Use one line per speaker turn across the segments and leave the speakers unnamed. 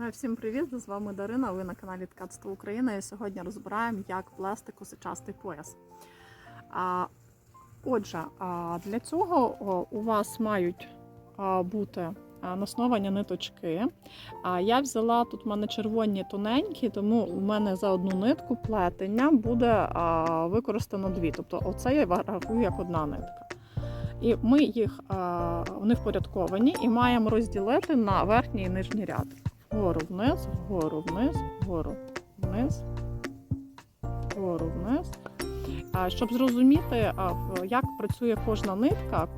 Е, Всім привіт! З вами Дарина. Ви на каналі Ткацтво Україна. І сьогодні розбираємо, як плести косичастий пояс. Отже, для цього у вас мають бути насновані ниточки. Я взяла тут в мене червоні тоненькі, тому у мене за одну нитку плетення буде використано дві. Тобто, оце я рахую як одна нитка. І ми їх вони впорядковані і маємо розділити на верхній і нижній ряд. Вгору вниз, вгору вниз, вгору вниз, вгору вниз. Щоб зрозуміти, як працює кожна нитка,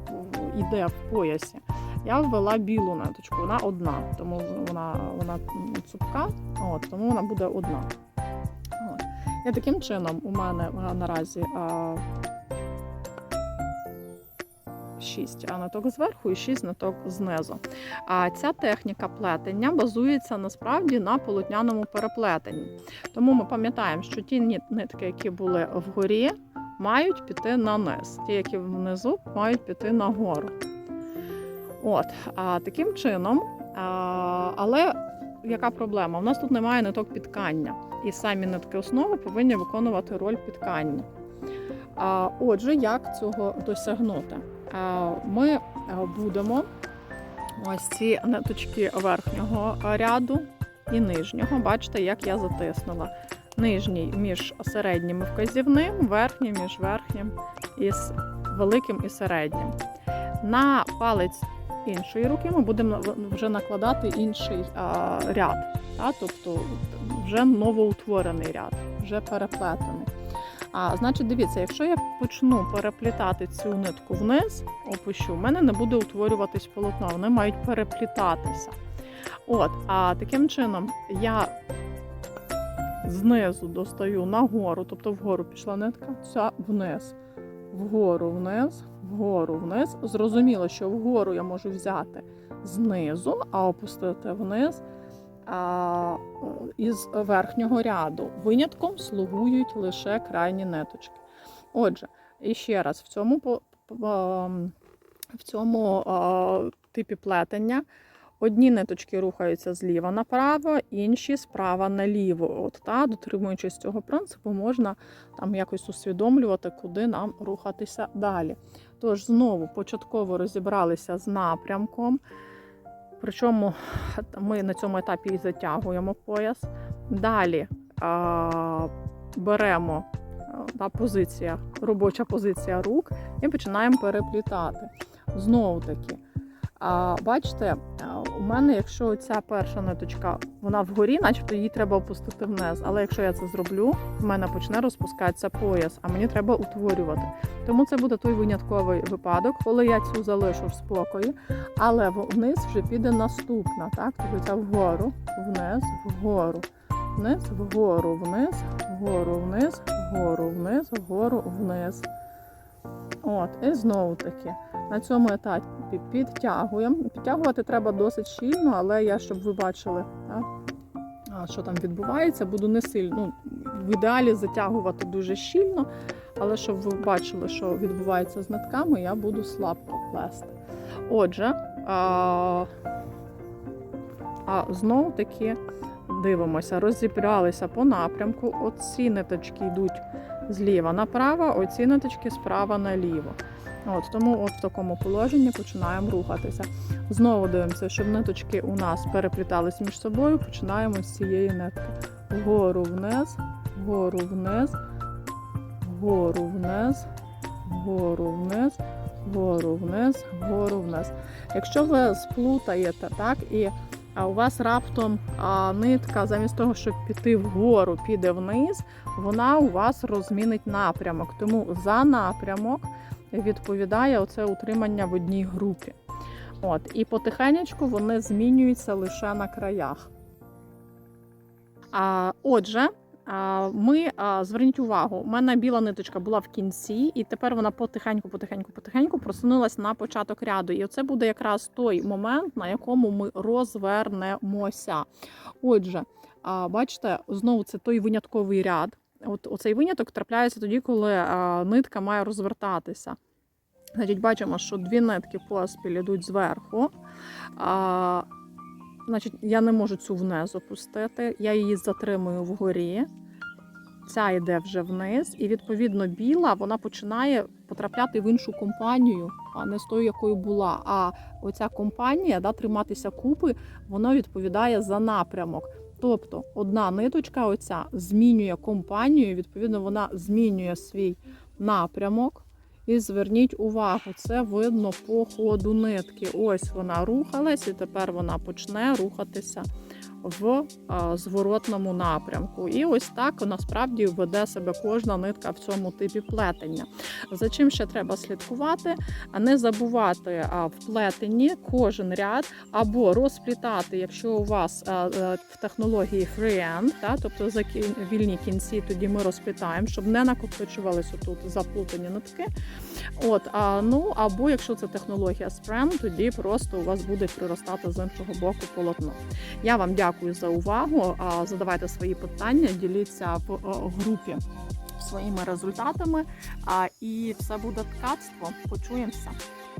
іде в поясі, я ввела білу ниточку, вона одна, тому вона, вона цупка, от, тому вона буде одна. От. І таким чином у мене наразі 6 ниток зверху і 6 ниток знизу. А ця техніка плетення базується насправді на полотняному переплетенні. Тому ми пам'ятаємо, що ті нитки, які були вгорі, мають піти на низ. Ті, які внизу, мають піти нагору. От, а таким чином, а, але яка проблема? У нас тут немає ниток підкання, і самі нитки основи повинні виконувати роль підкання. А, отже, як цього досягнути? А, ми е, будемо ось ці ниточки верхнього ряду і нижнього. Бачите, як я затиснула. Нижній між середнім і вказівним, верхній між верхнім і великим і середнім. На палець іншої руки ми будемо вже накладати інший ряд, тобто вже новоутворений ряд, вже переплетений. А значить, дивіться, якщо я почну переплітати цю нитку вниз, опущу, в мене не буде утворюватись полотно, вони мають переплітатися. От, а таким чином я знизу достаю нагору, тобто вгору пішла нитка, ця вниз, вгору вниз, вгору вниз. Зрозуміло, що вгору я можу взяти знизу, а опустити вниз із верхнього ряду. Винятком слугують лише крайні ниточки. Отже, і ще раз, в цьому, в цьому типі плетення одні ниточки рухаються зліва направо, інші справа наліво. От, та, дотримуючись цього принципу, можна там якось усвідомлювати, куди нам рухатися далі. Тож, знову початково розібралися з напрямком. Причому ми на цьому етапі і затягуємо пояс. Далі а, беремо та позиція, робоча позиція рук і починаємо переплітати. Знову таки, а, бачите, у мене, якщо ця перша ниточка вона вгорі, начебто її треба опустити вниз. Але якщо я це зроблю, в мене почне розпускатися пояс, а мені треба утворювати. Тому це буде той винятковий випадок, коли я цю залишу в спокої, але вниз вже піде наступна. Так? Тобто це вгору, вниз, вгору, вниз, вгору, вниз, вгору, вниз, вгору, вниз, вгору, вниз. От, і знову таки. На цьому етапі підтягуємо. Підтягувати треба досить щільно, але я, щоб ви бачили, так, що там відбувається, буду не сильно. Ну, в ідеалі затягувати дуже щільно, але щоб ви бачили, що відбувається з нитками, я буду слабко плести. Отже, а, а знову таки дивимося, розібралися по напрямку. Оці ниточки йдуть зліва направо, оці ниточки справа наліво. От, тому от в такому положенні починаємо рухатися. Знову дивимося, щоб ниточки у нас переплітались між собою, починаємо з цієї нитки. Вгору вниз, вгору вниз, вгору вниз, вгору вниз, вгору вниз, вгору вниз. Якщо ви сплутаєте, так, і а у вас раптом а, нитка, замість того, щоб піти вгору, піде вниз, вона у вас розмінить напрямок. Тому за напрямок відповідає оце утримання в одній групі. От, і потихенечку вони змінюються лише на краях. А, отже, ми зверніть увагу, у мене біла ниточка була в кінці, і тепер вона потихеньку, потихеньку, потихеньку просунулась на початок ряду. І це буде якраз той момент, на якому ми розвернемося. Отже, бачите, знову це той винятковий ряд. От оцей виняток трапляється тоді, коли нитка має розвертатися. Значить, бачимо, що дві нитки поспіль йдуть зверху. Значить, я не можу цю вниз опустити, я її затримую вгорі. Ця йде вже вниз, і відповідно біла вона починає потрапляти в іншу компанію, а не з тою, якою була. А оця компанія, да, триматися купи, воно відповідає за напрямок. Тобто одна ниточка, оця змінює компанію, відповідно, вона змінює свій напрямок. І зверніть увагу, це видно по ходу нитки. Ось вона рухалась, і тепер вона почне рухатися в зворотному напрямку. І ось так насправді веде себе кожна нитка в цьому типі плетення. За чим ще треба слідкувати? Не забувати в плетенні кожен ряд або розплітати, якщо у вас а, в технології freehand, та, тобто за вільні кінці, тоді ми розплітаємо, щоб не накопичувалися тут заплутані нитки. От, а, ну або якщо це технологія спрем, тоді просто у вас буде приростати з іншого боку полотно. Я вам дякую за увагу. Задавайте свої питання, діліться в е, групі своїми результатами. І все буде ткацтво. Почуємося.